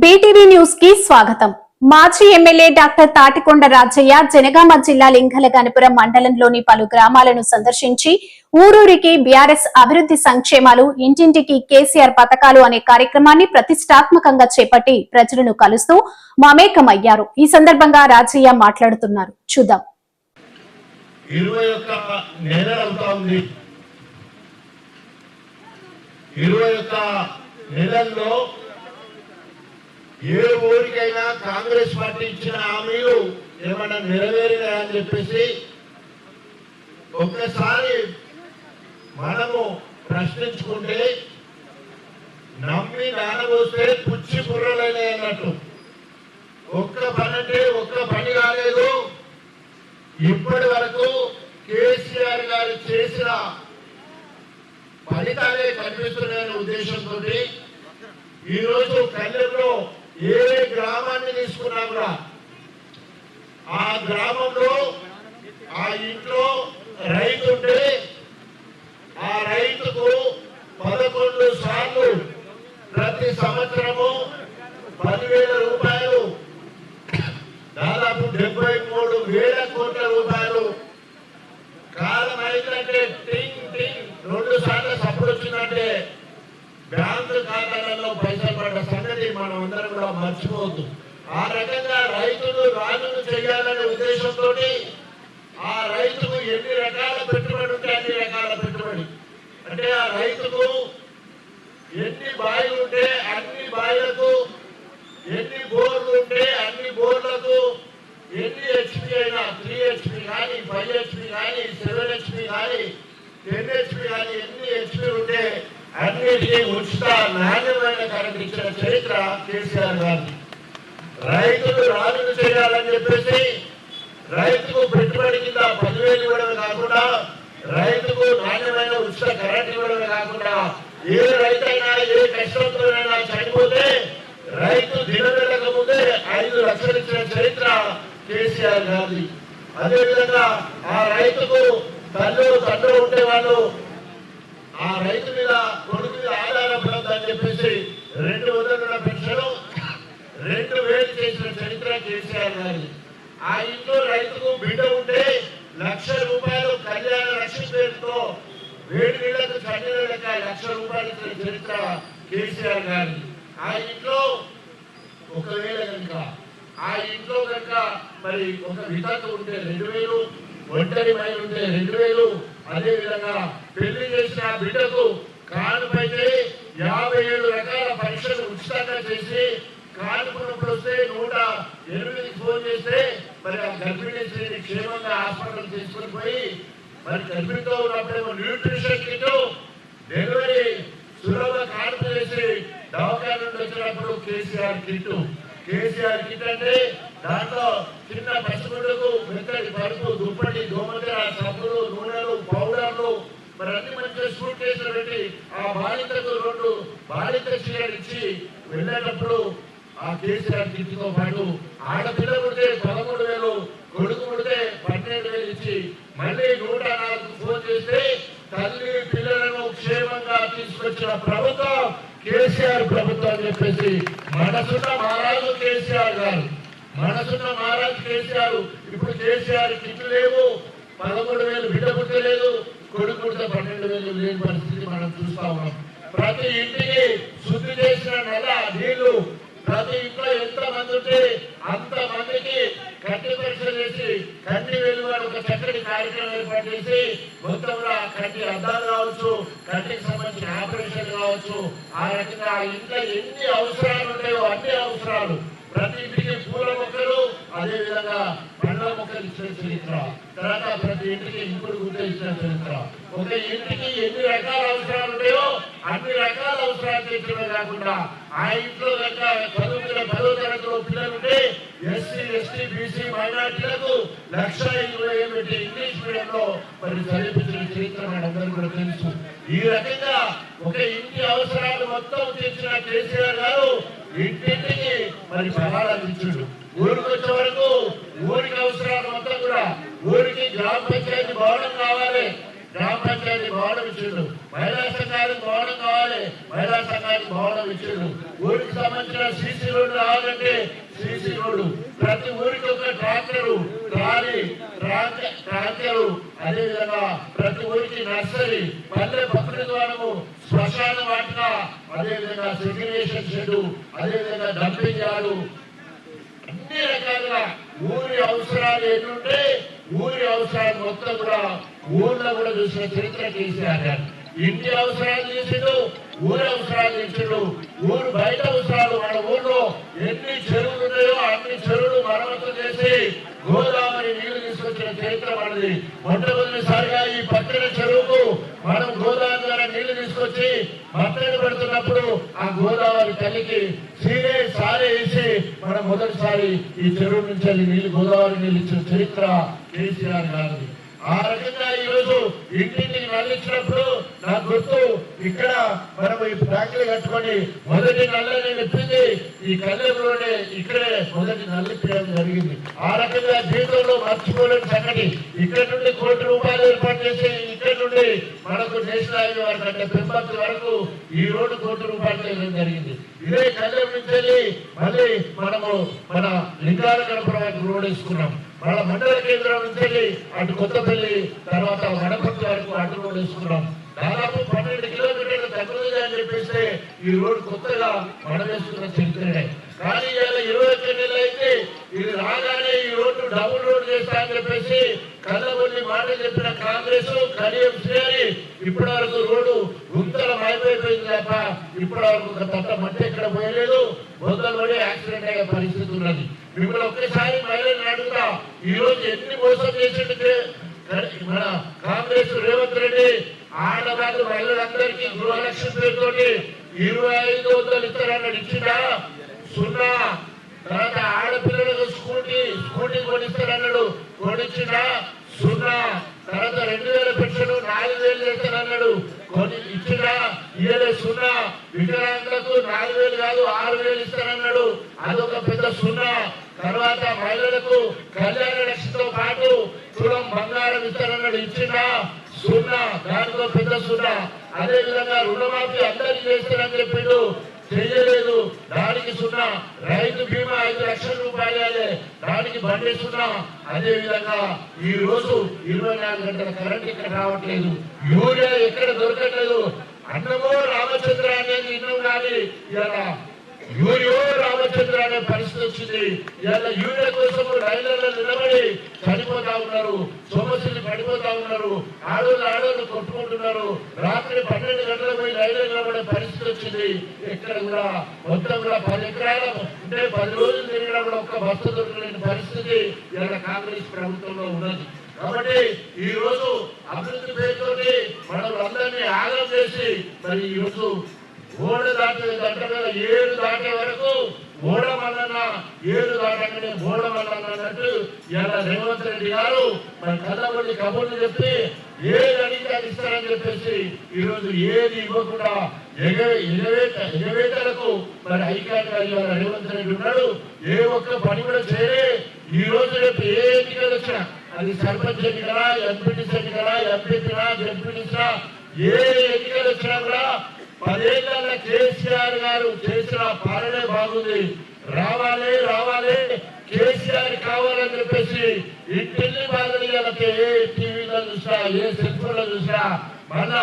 BTV న్యూస్కి స్వాగతం. మాజీ ఎమ్మెల్యే డాక్టర్ తాటికొండ రాజయ్య జనగామ జిల్లా లింగల గణపురం మండలంలోని పలు గ్రామాలను సందర్శించి ఊరూరికి బీఆర్ఎస్ అభివృద్ధి సంక్షేమాలు ఇంటింటికి కేసీఆర్ పథకాలు అనే కార్యక్రమాన్ని ప్రతిష్టాత్మకంగా చేపట్టి ప్రజలను కలుస్తూ మమేకమయ్యారు. ఈ సందర్భంగా రాజయ్య మాట్లాడుతున్నారు. చూద్దాం. ఇరవై నెలల్లో ఏ ఊరికైనా కాంగ్రెస్ పార్టీ ఇచ్చిన హామీలు ఏమన్నా నెరవేరినాయని చెప్పేసి ఒక్కసారి మనము ప్రశ్నించుకుంటే నమ్మి నానబోస్తే పుచ్చి బుర్రలైనాయి అన్నట్టు. ఒక్క పని అంటే ఒక్క పని కాలేదు. ఇప్పటి వరకు కేసీఆర్ గారు చేసిన ఫలితాలే కనిపిస్తున్నాయనే ఉద్దేశంతో ఈ రోజు ఏ గ్రామాన్ని తీసుకున్నా కూడా ఆ గ్రామంలో ఆ ఇంట్లో రైతు ఉంటే ఆ రైతుకు పదకొండు సార్లు ప్రతి సంవత్సరము పదివేల రూపాయలు. దాదాపు డెబ్బై మూడు వేల కోట్ల రూపాయలు కాలం అయిందంటే టింగ్ టింగ్ రెండు సార్లు సప్పుడు వచ్చిందంటే బ్యాంకు ఖాతాలలో పైసలు పడ్డ సంగతి మనం అందరం కూడా మర్చిపోవద్దు ఆ రకంగా రైతులు రాజును చేయాలనే ఉద్దేశంతో ఆ రైతుకు ఎన్ని రకాల పెట్టుబడి ఉంటే అన్ని రకాల పెట్టుబడి అంటే ఆ రైతుకు ఎన్ని బాయిలు ఉంటే అన్ని బాయిలకు ఎన్ని బోర్లు ఉంటే అన్ని బోర్లకు ఎన్ని హెచ్పి అయినా త్రీ హెచ్పి కానీ ఫైవ్ హెచ్పి కానీ సెవెన్ హెచ్పి కానీ టెన్ హెచ్పి కానీ ఎన్ని హెచ్పి ఉంటే అన్నిటికీ ఉచిత నాణ్యమైన కరెంట్ ఇచ్చిన చరిత్ర కేసీఆర్ గారిది. రైతులు రాజులు చేయాలని చెప్పేసి రైతుకు పెట్టుబడి కింద పదివేలు ఇవ్వడమే కాకుండా రైతుకు నాణ్యమైన ఉచిత కరెంట్ ఇవ్వడమే కాకుండా ఏ రైతైనా ఏ కష్టంతోనైనా చనిపోతే రైతు దినవేళక ముందే ఐదు లక్షలు ఇచ్చిన చరిత్ర కేసీఆర్ గారిది. అదేవిధంగా ఆ రైతుకు తల్లు తండ్రి ఉండేవాళ్ళు. ఆ రైతు మీద కొడుకు మీద ఆధారపడద్దని చెప్పేసి రెండు వందల పెన్షన్ రెండు వేలు చేసిన చరిత్ర కేసీఆర్ గారి ఆ ఇంట్లో రైతుకు బిడ్డ ఉంటే లక్ష రూపాయలు కళ్యాణ లక్ష్మి పేరుతో వేడి నీళ్ళకు చండిన లెక్క లక్ష రూపాయలు ఇచ్చిన చరిత్ర కేసీఆర్ గారి ఆ ఇంట్లో ఒకవేళ కనుక ఆ ఇంట్లో కనుక మరి ఒక వితంత ఉంటే రెండు వేలు ఒంటరి మహిళ ఉంటే రెండు వేలు. అదే విధంగా పెళ్ళి చేసిన బిడ్డకు కానుపైతే యాభై ఏడు రకాల పరీక్షలు ఉచితంగా చేసి కానుకున్నప్పుడు వస్తే నూట ఎనిమిదికి ఫోన్ చేస్తే మరి ఆ గర్భిణీ స్త్రీని క్షేమంగా హాస్పిటల్ తీసుకుని పోయి మరి గర్భిణితో ఉన్నప్పుడేమో న్యూట్రిషన్ కిట్ డెలివరీ సులభ కానుక చేసి దవాఖాన నుండి వచ్చినప్పుడు కేసీఆర్ కిట్ కేసీఆర్ కిట్ అంటే దాంట్లో చిన్న పసిగుడ్లకు మెత్తటి పరుపు దుప్పటి దోమతెర సబ్బులు నూనెలు పౌడర్లు. మరి అన్ని మంచి సూట్ కేసులు పెట్టి ఆ బాలికకు రెండు బాలిక చీరలు ఇచ్చి వెళ్ళేటప్పుడు ఆ కేసీఆర్ కిట్తో పాటు ఆడపిల్ల పుడితే పదమూడు వేలు కొడుకు పుడితే పన్నెండు వేలు ఇచ్చి మళ్ళీ నూట నాలుగు ఫోన్ చేస్తే తల్లి పిల్లలను క్షేమంగా తీసుకొచ్చిన ప్రభుత్వం కేసీఆర్ ప్రభుత్వం అని చెప్పేసి మనసున్న మహారాజు కేసీఆర్ గారు మనసున్న మహారాజు కేసీఆర్ ఇప్పుడు కేసీఆర్ కిట్లు లేవు పదమూడు వేలు బిడ్డ పుట్టలేదు కొడుకు పుడితే పన్నెండు వేలు లేని పరిస్థితి మనం చూస్తా ఉన్నాం. ప్రతి ఇంటికి శుద్ధి చేసిన నెల నీళ్ళు ప్రతి ఇంట్లో ఎంత మంది ఉంటే అంత మందికి కన్ను పరీక్షలు చేసి కన్ను వెలువడి ఒక చక్కటి కార్యక్రమం ఏర్పాటు చేసి మొత్తంలో ఆ కంటి అద్దాలు కావచ్చు కంటికి సంబంధించిన ఆపరేషన్ కావచ్చు ఆ రకంగా ఆ ఇంట్లో ఎన్ని అవసరాలు ఉన్నాయో అన్ని అవసరాలు. ప్రతి ఇంటికి పూల మొక్కలు అదేవిధంగా విధంగా పండ్ల మొక్కలు ఇచ్చిన చరిత్ర. తర్వాత ప్రతి ఇంటికి ఇంకుడు గుడ్డ ఇచ్చిన చరిత్ర. ఒక ఇంటికి ఎన్ని రకాల అవసరాలు ఉంటాయో అన్ని రకాల అవసరాలు తీర్చడమే కాకుండా ఆ ఇంట్లో కనుక చదువుకున్న పదో తరగతిలో పిల్లలు ఉంటే ఎస్సీ ఎస్టీ బీసీ మైనార్టీలకు లక్ష ఇరవై ఏమిటి ఇంగ్లీష్ మీడియంలో మరి చదివించిన చరిత్ర మనందరికీ కూడా తెలుసు. ఈ రకంగా ఒక ఇంటి అవసరాలు మొత్తం తీర్చిన కేసీఆర్ గారు ఇంటింటికి మరి ఫలాలు ఇచ్చాడు. ఊరికి వచ్చే వరకు ఊరికి అవసరాలు మొత్తం కూడా ఊరికి గ్రామ పంచాయతీ భవనం కావాలి. గ్రామ పంచాయతీ భవనం ఇచ్చిండు మహిళా సంఘానికి భవనం కావాలి. మహిళా సంఘానికి భవనం ఇచ్చిండు ఊరికి సంబంధించిన సీసీ రోడ్డు రావాలంటే సీసీ రోడ్డు ప్రతి ఊరికి ఒక ట్రాక్టరు ట్రాలీ ట్రాక్టర్. ట్రాక్టరు ప్రతి ఊరికి నర్సరీ పల్లె పక్కన ద్వారము శ్మశాన వాటిక అదేవిధంగా సెగ్రిగేషన్ షెడ్ అదేవిధంగా డంపింగ్ యార్డు. అన్ని రకాలుగా ఊరి అవసరాలు ఎన్నుంటే ఊరి అవసరాలు మొత్తం కూడా ఊర్లో కూడా చూసిన చరిత్ర కేసీఆర్ గారు ఇంటి అవసరాలు చేసిండు ఊరి అవసరాలు చేసిండు ఊరు బయట అవసరాలు మన ఊర్లో ఎన్ని చెరువులు ఉన్నాయో అన్ని చెరువులు మరమ్మతు చేసి గోదావరి నీళ్ళు తీసుకొచ్చిన చరిత్ర మనది మొట్టమొదటిసారిగా ఈ పక్కన చెరువుకు మనం గోదావరి ద్వారా నీళ్ళు తీసుకొచ్చి మత్తడి పెడుతున్నప్పుడు ఆ గోదావరి తల్లికి సీరే వేసి మనం మొదటిసారి ఈ చెరువు నుంచి నీళ్ళు గోదావరి నీళ్ళు ఇచ్చిన చరిత్ర కేసీఆర్ గారిది. ఆ రకంగా ఈరోజు రోజు ఇంటింటికి నల్లించినప్పుడు నాకు గుర్తు ఇక్కడ మనం ఈ ట్యాంకులు కట్టుకొని మొదటి నల్లని నిప్పింది ఈ కళ్యంలోనే ఇక్కడే మొదటి నల్లిప్పడం జరిగింది. ఆ రకంగా జీవితంలో మర్చిపోలేని సంగతి. ఇక్కడ నుండి కోటి రూపాయలు ఏర్పాటు చేసి ఇక్కడ నుండి మనకు నేషనల్ హైవే వరకు అంటే పెంపర్తి వరకు ఈ రోడ్డు కోటి రూపాయలు వేయడం జరిగింది. ఇదే కళ్యాణ్ నుంచి వెళ్ళి మళ్ళీ మనము మన లింగాల గడప రోడ్ వేసుకున్నాం. మన మండల కేంద్రం నుంచి వెళ్ళి అటు కొత్తపల్లి తర్వాత వనపర్తి వరకు అటు రోడ్ వేసుకున్నాం. దాదాపు పన్నెండు కిలోమీటర్లు తగ్గుతుంది అని చెప్పేస్తే ఈ రోడ్డు కొత్తగా మనం వేసుకున్న చరిత్రనే. కానీ ఇలా ఇరవై ఒక్క నెలలు అయితే ఇది రాగానే ఈ రోడ్డు డబుల్ రోడ్ చేస్తా అని చెప్పేసి కళ్ళబొల్లి మాటలు చెప్పిన కాంగ్రెస్ కడియం శ్రేణి ఇప్పటి వరకు రోడ్డు గుంతల మాయమైపోయింది తప్ప ఇప్పటి వరకు ఒక తట్ట మట్టి ఎక్కడ పోయలేదు. బొందలు పడి యాక్సిడెంట్ అయ్యే పరిస్థితి ఉన్నది. మిమ్మల్ని ఒక్కసారి మహిళలు అడుగుతా ఈ రోజు ఎన్ని మోసం చేసిండు మన కాంగ్రెస్ రేవంత్ రెడ్డి ఆడవాళ్ళు మహిళలందరికీ గృహలక్ష్మి పేరుతోటి ఇరవై ఐదు వందలు ఇస్తారన్నాడు ఇచ్చిందా సున్నా. తర్వాత ఆడపిల్లలకు స్కూటీ స్కూటీ కొనిస్తారన్నాడు కొనిచ్చిందా సున్నా. తర్వాత రెండు వేల పెన్షన్ నాలుగు వేలు చేస్తారన్నాడు కొని ఇచ్చినా ఇయ్యలే సున్నా. వికలాంగులకు నాలుగు వేలు కాదు ఆరు వేలు ఇస్తారన్నాడు అదొక పెద్ద సున్నా. తర్వాత మహిళలకు కళ్యాణ లక్ష్యంతో పాటు తులం బంగారం ఇస్తారన్నాడు ఇచ్చినా సున్నా. దానితో పెద్ద సున్నా. అదే విధంగా రుణమాఫీ అందరికీ చేస్తారని చెప్పిండు. చెయ్యలేదు. దానికి సున్నా. రైతు బీమా ఐదు లక్షల రూపాయలే దానికి బండి సున్నా. అదే విధంగా ఈ రోజు ఇరవై నాలుగు గంటల కరెంట్ ఇక్కడ రావట్లేదు. యూరియా ఎక్కడ దొరకట్లేదు. అన్నమో రామచంద్ర అనేది ఇన్నం కానీ ఇలా యూరియో రామచంద్ర అనే పరిస్థితి వచ్చింది ఇలా యూరియా కోసం రైళ్ళలో నిలబడి చనిపోతా ఉన్నారు. సోమశిల్లి పడిపోతా ఉన్నారు. ఆడోళ్ళు ఆడోళ్ళు కొట్టుకుంటున్నారు. రాత్రి పన్నెండు గంటల పోయి రైలు నిలబడే పరిస్థితి వచ్చింది ఇక్కడ కూడా మొత్తం కూడా పది ఎకరాల అంటే పది రోజులు తిరిగినా కూడా ఒక్క బస్సు దొరకలేని పరిస్థితి ఇలా కాంగ్రెస్ ప్రభుత్వంలో ఉన్నది. కాబట్టి ఈ రోజు అభివృద్ధి పేరుతోటి మనం చేసి మరి ఈ రోజు ఓడ దాటే గంట మీద ఏడు దాటే వరకు ఓడ ఏడు దాటగానే ఓడ అన్నట్టు ఇలా రేవంత్ రెడ్డి గారు మన కళ్ళబడి కబుర్లు చెప్పి ఏది అడిగితే అది ఇస్తారని చెప్పేసి ఈ రోజు ఏది ఇవ్వకుండా ఎగవేటలకు మరి ఎగవేతలకు మరి ఐక్యంగా ఇవాళ రేవంత్ రెడ్డి ఉన్నాడు. ఏ ఒక్క పని కూడా చేయలే. ఈ రోజు రేపు ఏ ఎన్నికలు వచ్చినా అది సర్పంచ్ ఎన్నికలా ఎంపీటీసీ ఎన్నికలా ఎంపీటీనా జడ్పీటీసా ఏ ఎన్నికలు వచ్చినా కూడా పదేళ్ళ కేసీఆర్ గారు చేసిన పాలనే బాగుంది. రావాలి రావాలి కేసీఆర్ కావాలని చెప్పేసి ఇంటిల్లి బాధలు ఏ టీవీలో చూసినా ఏ సెల్ఫోన్లో లో చూసినా మళ్ళా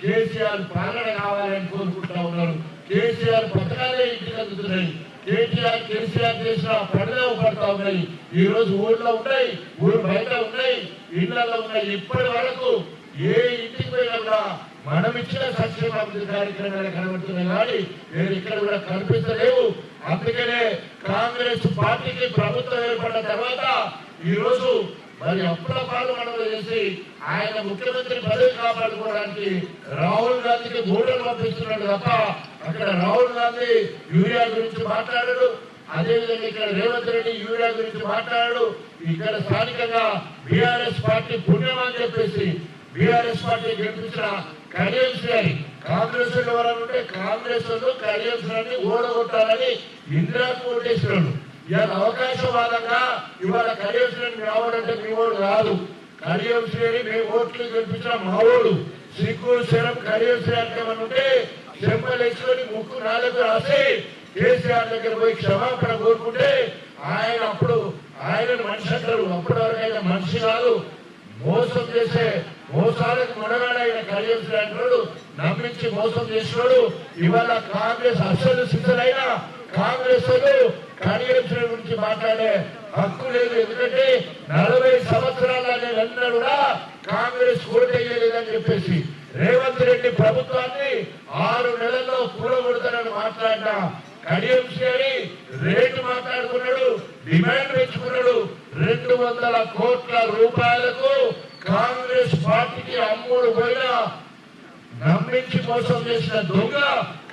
కేసీఆర్ పాలన కావాలని కోరుకుంటా ఉన్నారు కేసీఆర్ పథకాలే ఇంటికి అందుతున్నాయి. కేటీఆర్ కేసీఆర్ చేసిన పనులే పడతా ఉన్నాయి. ఈ రోజు ఊళ్ళో ఉన్నాయి ఊరు బయట ఉన్నాయి ఇళ్ళలో ఉన్నాయి. ఇప్పటి వరకు ఏ ఇంటికి పోయినా కూడా మనం ఇచ్చిన సంక్షేమ అభివృద్ధి కార్యక్రమాలు కనబడుతున్నాయి కానీ నేను ఇక్కడ కూడా కనిపించలేవు అందుకనే కాంగ్రెస్ పార్టీకి ప్రభుత్వం ఏర్పడిన తర్వాత ఈ రోజు మరి అప్పుల పాలు మనం చేసి ఆయన ముఖ్యమంత్రి పదవి కాపాడుకోవడానికి రాహుల్ గాంధీకి గోడలు పంపిస్తున్నాడు తప్ప అక్కడ రాహుల్ గాంధీ యూరియా గురించి మాట్లాడాడు. అదేవిధంగా ఇక్కడ రేవంత్ రెడ్డి యూరియా గురించి మాట్లాడాడు. ఇక్కడ స్థానికంగా బీఆర్ఎస్ పార్టీ పుణ్యం అని చెప్పేసి బీఆర్ఎస్ పార్టీ గెలిపించిన కళ్యాణ్ గారి కాంగ్రెస్ ఎవరైనా ఉంటే కాంగ్రెస్ కళ్యాణ్ ఓడగొట్టాలని ఇందిరాకు ఓటేసినాడు ఇవాళ అవకాశవాదంగా ఇవాళ కళ్యాణ్ రావడంటే మీ వాడు కాదు. కళ్యాణ్ శ్రేణి మేము ఓట్లు గెలిపించిన మావోడు సిగ్గు శరం కళ్యాణ్ శ్రేణి అంటే ఉంటే చెంపలు వేసుకొని ముక్కు నాలుగు రాసి కేసీఆర్ దగ్గర పోయి క్షమాపణ కోరుకుంటే ఆయన అప్పుడు ఆయన మనిషి అంటారు. అప్పటి వరకు ఆయన మనిషి కాదు. మోసం చేసే మోసాలకు మునగాడు ఆయన కడియం అంటాడు నమ్మించి మోసం చేసినాడు. ఇవాళ కాంగ్రెస్ అసలు సిద్ధులైన కాంగ్రెస్ వాళ్ళు గురించి మాట్లాడే హక్కు లేదు. ఎందుకంటే నలభై సంవత్సరాల నేను కూడా కాంగ్రెస్ ఓటేయలేదని చెప్పేసి రేవంత్ రెడ్డి ప్రభుత్వాన్ని ఆరు నెలల్లో కూడగొడతానని మాట్లాడిన కడియం అని రేటు మాట్లాడుకున్నాడు డిమాండ్ పెంచుకున్నాడు. రెండు వందల కోట్ల రూపాయలకు కాంగ్రెస్ పార్టీకి అమ్ముడు పోయిన నమ్మించి మోసం చేసిన దొంగ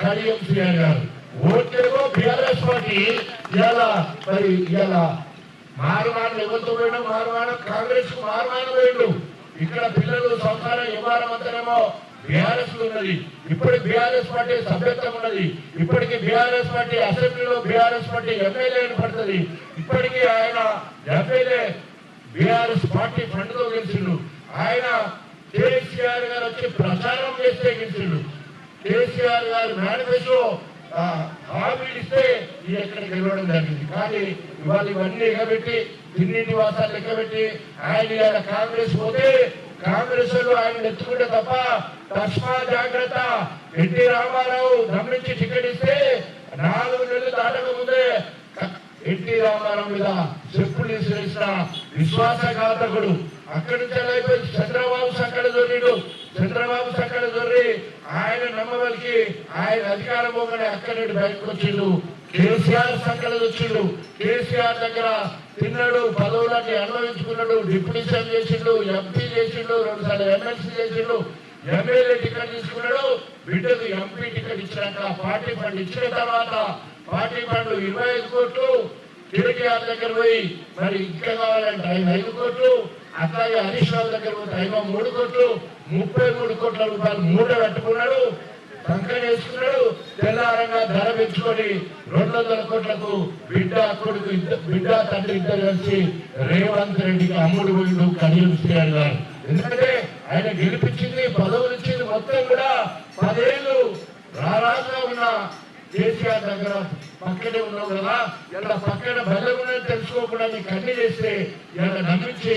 కడియం శ్రేణి గారు. ఓట్లేమో బీఆర్ఎస్ పార్టీ. ఇలా మరి ఇలా మారుమానం ఎవరితో పోయినా మారుమానం కాంగ్రెస్కు మారుమానం పోయిండు. ఇక్కడ పిల్లలు సంసారం వ్యవహారం అంతేమో బీఆర్ఎస్ ఉన్నది. ఇప్పటికి బీఆర్ఎస్ పార్టీ సభ్యత్వం ఉన్నది. ఇప్పటికి బీఆర్ఎస్ పార్టీ అసెంబ్లీలో బీఆర్ఎస్ పార్టీ ఎమ్మెల్యే పడుతుంది. ఇప్పటికీ ఆయన ఎమ్మెల్యే బీఆర్ఎస్ పార్టీ ఫండ్లో గెలిచిండు. ఆయన కేసీఆర్ గారు వచ్చి ప్రచారం చేస్తే గెలిచిండు. కేసీఆర్ గారు మేనిఫెస్టో హామీలు ఇస్తే ఎక్కడ గెలవడం జరిగింది. కానీ ఇవాళ ఇవన్నీ ఎగబెట్టి తిన్నింటి వాసాలు లెక్కబెట్టి ఆయన కాంగ్రెస్ పోతే కాంగ్రెస్లో ఆయన ఎత్తుకుంటే తప్ప తస్మా జాగ్రత్త. ఎన్టీ రామారావు గమనించి టికెట్ ఇస్తే నాలుగు నెలలు దాటక ముందే ఎన్టీ రామారావు మీద చెప్పులు విశ్వాస విశ్వాసఘాతకుడు అక్కడి నుంచి అయిపోయి చంద్రబాబు సక్కడ దొరిడు చంద్రబాబు సక్కడ దొరి ఆయన నమ్మవలికి ఆయన అధికారం పోగానే అక్కడి నుండి బయటకు వచ్చిండు. కేసీఆర్ సక్కడ వచ్చిండు కేసీఆర్ దగ్గర తిన్నాడు పదవులన్నీ అనుభవించుకున్నాడు డిప్యూటీ సీఎం చేసిండు ఎంపీ చేసిండు రెండుసార్లు ఎమ్మెల్సీ చేసిండు. ఎమ్మెల్యే టికెట్ తీసుకున్నాడు. బిడ్డకు ఎంపీ టికెట్ ఇచ్చినాక పార్టీ ఫండ్ ఇచ్చిన తర్వాత పార్టీ పండ్లు ఇరవై ఐదు కోట్లు కేటీఆర్ దగ్గర పోయి మరి ఇంకా కావాలంటే ఆయన ఐదు కోట్లు అట్లాగే హరీష్ రావు దగ్గర పోతే ఆయన మూడు కోట్లు ముప్పై మూడు కోట్ల రూపాయలు మూట కట్టుకున్నాడు కంకణ వేసుకున్నాడు తెల్లారంగా ధర పెంచుకొని రెండు వందల కోట్లకు బిడ్డ కొడుకు బిడ్డ తండ్రి ఇద్దరు కలిసి రేవంత్ రెడ్డికి అమ్ముడు పోయిండు కడియం శ్రీయాడు గారు. ఎందుకంటే ఆయన గెలిపించింది పదవులు ఇచ్చింది మొత్తం కూడా పదేళ్ళు రారాజుగా ఉన్న కేసీఆర్ దగ్గర పక్కనే ఉన్నావు కదా ఇలా పక్కన బలం తెలుసుకోకుండా నీ అన్ని చేస్తే ఇలా నమ్మించి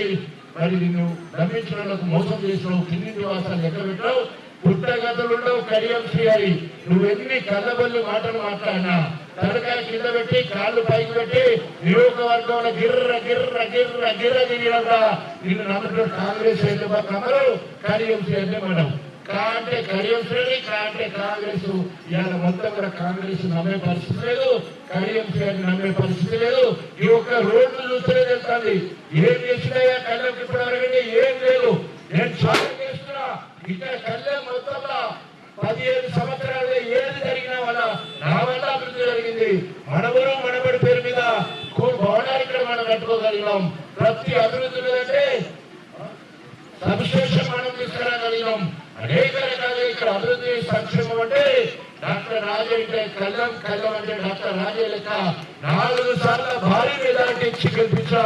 మరి నిన్ను నమ్మించడానికి వాళ్ళకు మోసం చేసినావు కింది నివాసాలు లెక్క పెట్టావు పుట్టగతులు ఉండవు కడియం శ్రీహరి. నువ్వు కళ్ళబల్లి మాటలు మాట్లాడినా తలకాయ కింద పెట్టి కాళ్ళు పైకి పెట్టి నియోజకవర్గంలో గిర్ర గిర్ర గిర్ర గిర్ర తిరిగినగా నిన్ను నమ్ముతున్న కాంగ్రెస్ అయితే నమ్మరు కడియం శ్రీహరి మనం కాంటే కడియం శ్రేణి అంటే కాంగ్రెస్. ఇవాళ మొత్తం కూడా కాంగ్రెస్ నమ్మే పరిస్థితి లేదు. కడియం శ్రేణి నమ్మే పరిస్థితి లేదు. ఈ ఒక్క రోడ్లు చూస్తే తెలుస్తుంది. ఏం చేసినాయా కళ్ళకి ఇప్పుడు అడగండి. ఏం లేదు. నేను స్వాగతం చేస్తున్నా. ఇక్కడ కళ్ళెం మొత్తంలో పదిహేను సంవత్సరాలు ఏది జరిగినా వల్ల నా వల్ల అభివృద్ధి జరిగింది. మనవరు మనబడి పేరు మీద భవనాలు ఇక్కడ మనం కట్టుకోగలిగినాం ప్రతి అభివృద్ధి మీదంటే సబ్స్టేషన్ మనం తీసుకురాగలిగినాం అనేక రకాల ఇక్కడ అభివృద్ధి సంక్షేమం అంటే డాక్టర్ రాజే అంటే కళ్ళం కళ్ళం అంటే డాక్టర్ రాజే లెక్క. నాలుగు సార్లు భారీ మెజార్టీ ఇచ్చి గెలిపించా.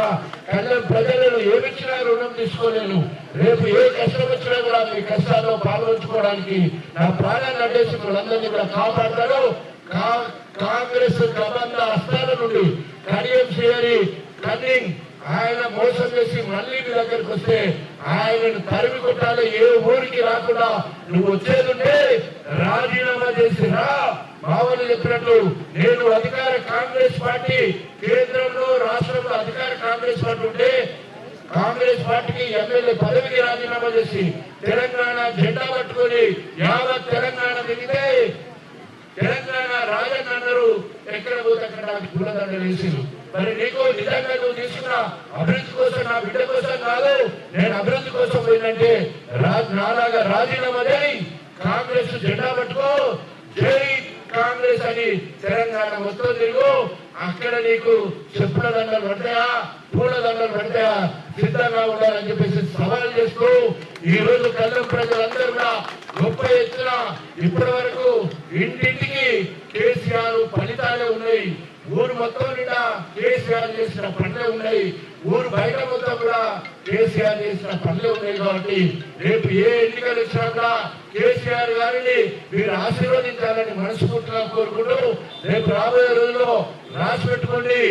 కళ్ళం ప్రజలను ఏమిచ్చినా రుణం తీసుకోలేను. రేపు ఏ కష్టం వచ్చినా కూడా మీ కష్టాల్లో పాల్గొంచుకోవడానికి నా ప్రాణాన్ని అడ్డేసి వాళ్ళందరినీ కూడా కాపాడతారు కాంగ్రెస్ గబంధ హస్తాల నుండి కడియం చేయని కన్నింగ్. ఆయన మోసం చేసి మళ్ళీ నీ దగ్గరికి వస్తే ఆయనను తరిమి కొట్టాలి ఏ ఊరికి రాకుండా నువ్వు వచ్చేదుంటే రాజీనామా చేసి రా. మావని చెప్పినట్లు నేను అధికార కాంగ్రెస్ పార్టీ కేంద్రంలో రాష్ట్రంలో అధికార కాంగ్రెస్ పార్టీ ఉంటే కాంగ్రెస్ పార్టీకి ఎమ్మెల్యే పదవికి రాజీనామా చేసి తెలంగాణ జెండా పట్టుకొని యావత్ తెలంగాణ దిగితే తెలంగాణ రాజన్న అన్నారు ఎక్కడ పోతే అక్కడ నాకు పూలదండలు వేసిండు మరి నీకు నిజంగా నువ్వు తీసుకున్న అభివృద్ధి కోసం నా బిడ్డ కోసం కాదు నేను అభివృద్ధి కోసం పోయిందంటే నాలాగా రాజీనామా చేయి. కాంగ్రెస్ జెండా పట్టుకో. జై కాంగ్రెస్ అని తెలంగాణ మొత్తం తిరుగు. అక్కడ నీకు చెప్పుల దండలు పడతాయా? పూల దండలు పడతాయా? సిద్ధంగా ఉండాలని చెప్పేసి సవాల్ చేస్తూ ఈ రోజు కళ్ళం ప్రజలందరూ కూడా గొప్ప ఎత్తున ఇప్పటి వరకు ఇంటింటికి కేసీఆర్ ఫలితాలే ఉన్నాయి. ఊరు మొత్తం నిండా కేసీఆర్ చేసిన పనులే ఉన్నాయి. ఊరు బయట మొత్తం కూడా కేసీఆర్ చేసిన పనులే ఉన్నాయి కాబట్టి రేపు ఏ ఎన్నికలు వచ్చినా కూడా కేసీఆర్ గారిని మీరు ఆశీర్వదించాలని మనస్ఫూర్తిగా కోరుకుంటూ రేపు రాబోయే రోజుల్లో రాసి పెట్టుకోండి.